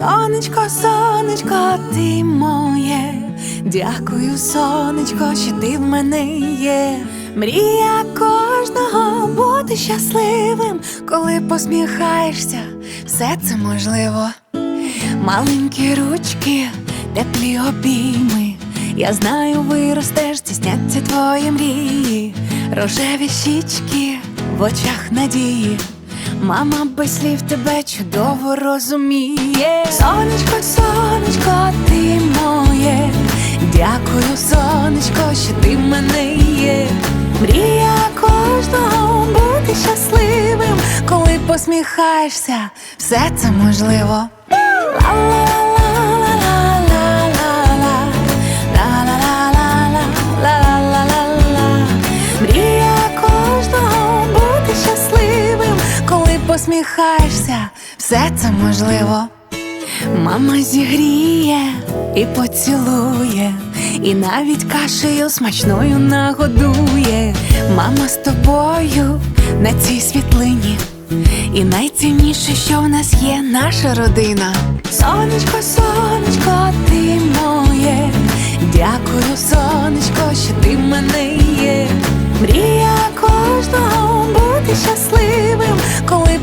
Сонечко, сонечко, ти моє. Дякую, сонечко, що ти в мене є. Мрія кожного бути щасливим, коли посміхаєшся, все це можливо. Маленькі ручки, теплі обійми. Я знаю, виростеш, здійсняться твої мрії, рожеві щічки в очах надії. Мама без слів тебе чудово розуміє. Сонечко, сонечко, ти моє. Дякую, сонечко, що ти в мене є. Мрія кожного бути щасливим, коли посміхаєшся, все це можливо. Посміхаєшся, все це можливо. Мама зігріє і поцілує, і навіть кашею смачною нагодує. Мама з тобою на цій світлині. І найцінніше, що в нас є наша родина. Сонечко, сонечко, ти моє. Дякую, сонечко, що ти мене є. Мрія кожного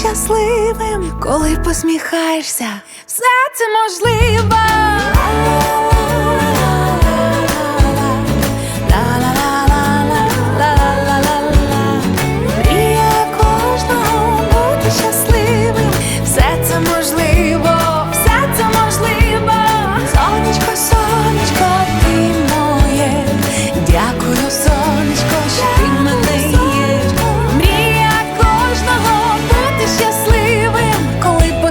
щасливим, коли посміхаєшся, все це можливо.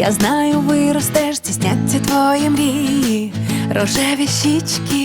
Я знаю, виростеш, тісняться твої мрії, рожеві щічки